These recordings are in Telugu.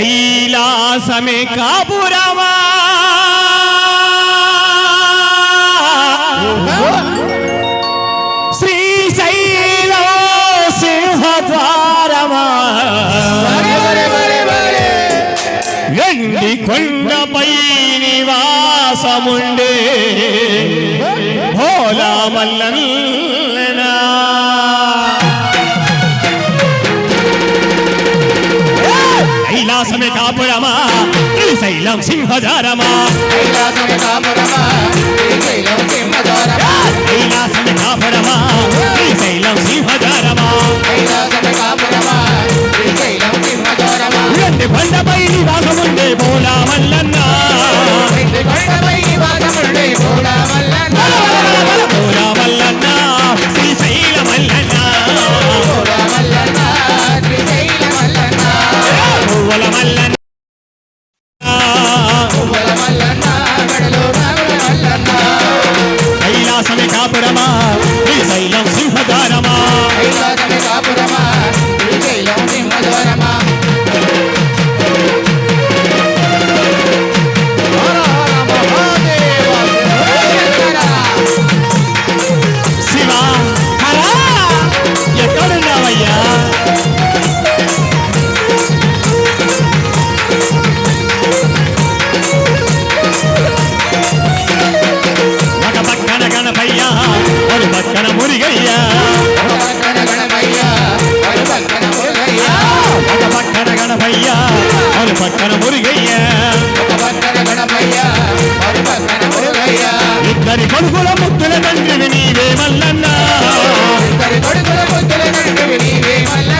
कैलास में काबुरावा श्री शैलो सिंह द्वारवा ఎండి కొండపై నివాసముండే భోలా మల్లన్నా కైలాసమే కాపురమా? శ్రీశైలం సింహధారమా? కైలాసమే కాపురమా? గణపయ్య ఇద్దరి కొడుకుల ముద్దుల తండ్రివి నీవే మల్లన్నా. ఇద్దరి కొడుకుల ముద్దుల తండ్రివి నీవే మల్లన్నా.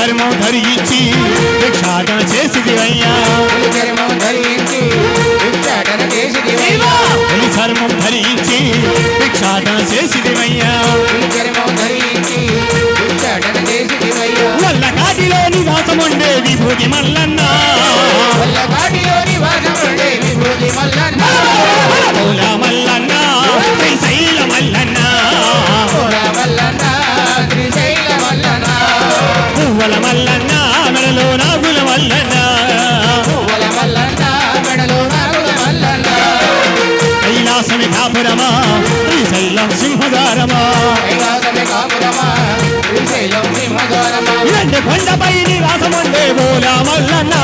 ధర్మం ధరించి భిక్షాటన చేసిదివయ్యా చర్మం ధరించి భిక్షాటన చేసిదివయ్యా ధరించి భిక్షాటన చేసిదివయ్యా చర్మం ధరించి భిక్షాటన చేసిదివయ్యా వల్ల కాటిలో నివాసం ఉండే విభూతి మల్లన్నా. కాపురమా? శ్రీశైలం సింహదారమా ఎండి కొండపై నివాసముండే బోలా మల్లన్న.